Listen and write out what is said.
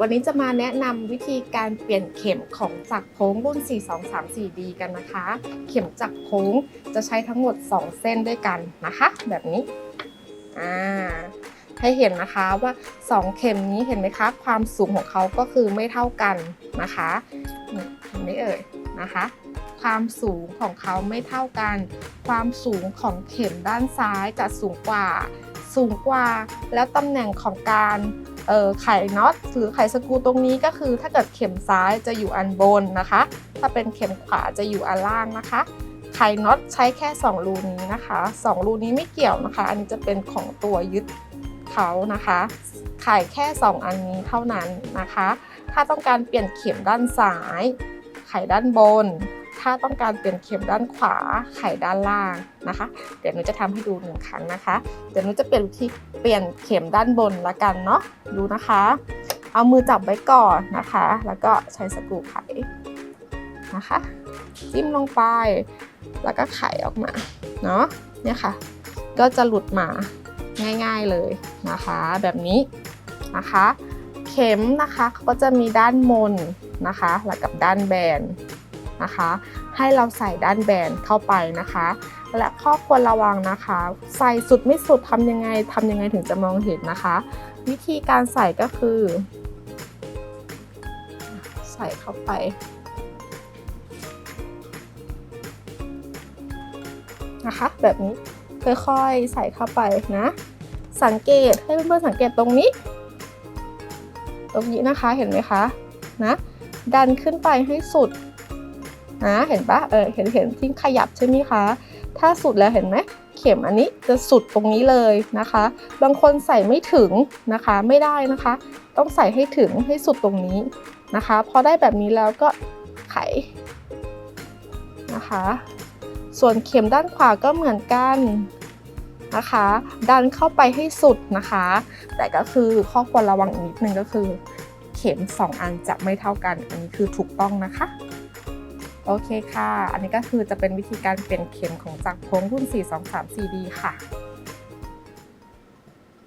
วันนี้จะมาแนะนำวิธีการเปลี่ยนเข็มของจักรโค้งรุ่น 4234D กันนะคะ เข็มจักรโค้งจะใช้ทั้งหมด 2 เส้นด้วยกันนะคะ แบบนี้อ่าให้เห็นนะคะว่า 2 เข็มนี้เห็นไหมคะ ความสูงของเขาก็คือไม่เท่ากันนะคะนี่เห็นไหมเอ่ยนะคะ ความสูงของเขาไม่เท่ากัน ความสูงของเข็มด้านซ้ายจะสูงกว่า สูงกว่า แล้วตำแหน่งของการ เอ่อไขน็อตหรือไขสกูตรงนี้ก็คือถ้าเกิดเข็มซ้ายจะอยู่อันบนนะคะ ถ้าเป็นเข็มขวาจะอยู่อันล่างนะคะ ไขน็อตใช้แค่ 2 รูนี้นะคะ 2 รูนี้ไม่เกี่ยวนะคะ อันนี้จะเป็นของตัวยึดเขานะคะ ไขแค่ 2 อันนี้เท่านั้นนะคะ ถ้าต้องการเปลี่ยนเข็มด้านซ้าย ไขด้านบน ถ้าต้องการเปลี่ยนเข็มด้านขวาไขด้านล่างนะคะ เดี๋ยวหนูจะทำให้ดูหนึ่งครั้งนะคะ เดี๋ยวหนูจะเปลี่ยนที่เปลี่ยนเข็มด้านบนละกันเนาะดูนะคะ เอามือจับไว้ก่อนนะคะ แล้วก็ใช้สกรูไขนะคะ จิ้มลงไป แล้วก็ไขออกมาเนาะเนี่ยค่ะ ก็จะหลุดมาง่ายๆเลยนะคะ แบบนี้นะคะ เข็มนะคะเขาก็จะมีด้านมนนะคะ แล้วกับด้านแบน นะคะ ให้เราใส่ด้านแบนเข้าไปนะคะ และข้อควรระวังนะคะ ใส่สุดไม่สุดทำยังไงทำยังไงถึงจะมองเห็นนะคะ วิธีการใส่ก็คือ ใส่เข้าไปนะคะ แบบนี้ค่อยๆใส่เข้าไปนะ สังเกตให้เพื่อนๆสังเกตตรงนี้ ตรงนี้นะคะเห็นไหมคะนะดันขึ้นไปให้สุด นะเห็นปะเออเห็นเห็นที่ขยับใช่ไหมคะ ถ้าสุดแล้วเห็นไหมเข็มอันนี้จะสุดตรงนี้เลยนะคะ บางคนใส่ไม่ถึงนะคะไม่ได้นะคะ ต้องใส่ให้ถึงให้สุดตรงนี้นะคะ พอได้แบบนี้แล้วก็ไขนะคะ ส่วนเข็มด้านขวาก็เหมือนกันนะคะ ดันเข้าไปให้สุดนะคะ แต่ก็คือข้อควรระวังอีกนิดนึงก็คือ เข็ม 2 อันจะไม่เท่ากัน อันนี้คือถูกต้องนะคะ โอเคค่ะ อันนี้ก็คือจะเป็นวิธีการเปลี่ยนเข็มของจากรโค้งรุ่น 4234D ค่ะ